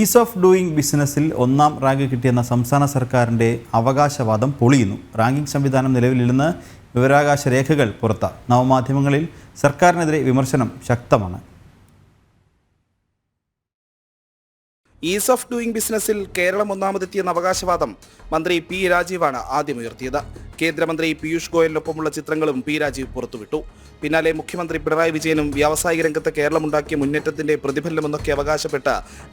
Is of doing ബിസിനസ്സിൽ ഒന്നാം rank കിട്ടിയെന്ന സംസ്ഥാന സർക്കാരിന്റെ അവകാശവാദം പൊളിയുന്നു. റാങ്കിംഗ് സംവിധാനം നിലവിലില്ലെന്ന് വിവരാകാശ രേഖകൾ പുറത്ത നവമാധ്യമങ്ങളിൽ സർക്കാരിനെതിരെ വിമർശനം ശക്തമാണ്. ഈസ് ഓഫ് ഡൂയിങ് ബിസിനസ്സിൽ കേരളം ഒന്നാമതെത്തിയെന്ന അവകാശവാദം മന്ത്രി പി രാജീവാണ് ആദ്യം ഉയർത്തിയത് കേന്ദ്രമന്ത്രി പീയൂഷ് ഗോയലിനൊപ്പമുള്ള ചിത്രങ്ങളും പി രാജീവ് പുറത്തുവിട്ടു. പിന്നാലെ മുഖ്യമന്ത്രി പിണറായി വിജയനും വ്യാവസായിക രംഗത്ത് കേരളമുണ്ടാക്കിയ മുന്നേറ്റത്തിന്റെ പ്രതിഫലനമെന്നൊക്കെ അവകാശപ്പെട്ട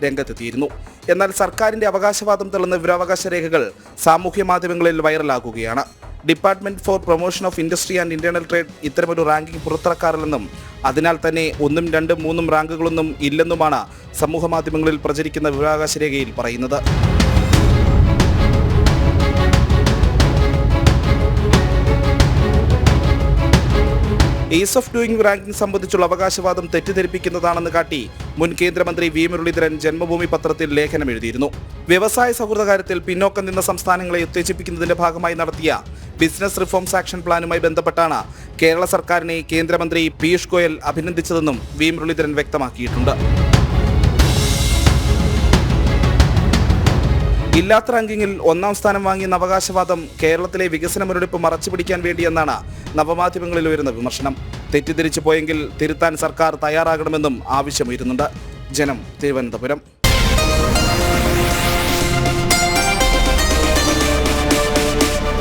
രംഗത്തെത്തിയിരുന്നു. എന്നാൽ സർക്കാരിന്റെ അവകാശവാദം തള്ളുന്ന വിവരാവകാശ രേഖകൾ സാമൂഹ്യ മാധ്യമങ്ങളിൽ വൈറലാകുകയാണ്. Department for promotion of industry and internal trade ഇത്തരമൊരു റാങ്കിംഗ് പുറത്തിറക്കാറില്ലെന്നും അതിനാൽ തന്നെ ഒന്നും രണ്ടും മൂന്നും റാങ്കുകളൊന്നും ഇല്ലെന്നുമാണ് സമൂഹ മാധ്യമങ്ങളിൽ പ്രചരിക്കുന്ന വിവരാവകാശ രേഖയിൽ പറയുന്നത്. ഈസ് ഓഫ് ഡൂയിങ് റാങ്കിംഗ് സംബന്ധിച്ചുള്ള അവകാശവാദം തെറ്റിദ്ധരിപ്പിക്കുന്നതാണെന്ന് കാട്ടി മുൻ കേന്ദ്രമന്ത്രി വി മുരളീധരൻ ജന്മഭൂമി പത്രത്തിൽ ലേഖനം എഴുതിയിരുന്നു. വ്യവസായ സൗഹൃദ കാര്യത്തിൽ പിന്നോക്കം നിന്ന സംസ്ഥാനങ്ങളെ ഉത്തേജിപ്പിക്കുന്നതിന്റെ ഭാഗമായി നടത്തിയ ബിസിനസ് റിഫോംസ് ആക്ഷൻ പ്ലാനുമായി ബന്ധപ്പെട്ടാണ് കേരള സർക്കാരിനെ കേന്ദ്രമന്ത്രി പീയൂഷ് ഗോയൽ അഭിനന്ദിച്ചതെന്നും വി മുരളീധരൻ വ്യക്തമാക്കിയിട്ടുണ്ട്. ഇല്ലാത്ത റാങ്കിങ്ങിൽ ഒന്നാം സ്ഥാനം വാങ്ങിയ അവകാശവാദം കേരളത്തിലെ വികസന മുരടിപ്പ് മറച്ചുപിടിക്കാൻ വേണ്ടിയെന്നാണ് നവമാധ്യമങ്ങളിൽ ഉയരുന്ന വിമർശനം. തെറ്റിദ്ധരിച്ചു പോയെങ്കിൽ തിരുത്താൻ സർക്കാർ തയ്യാറാകണമെന്നും ആവശ്യമുയരുന്നുണ്ട്. ജനം തിരുവനന്തപുരം.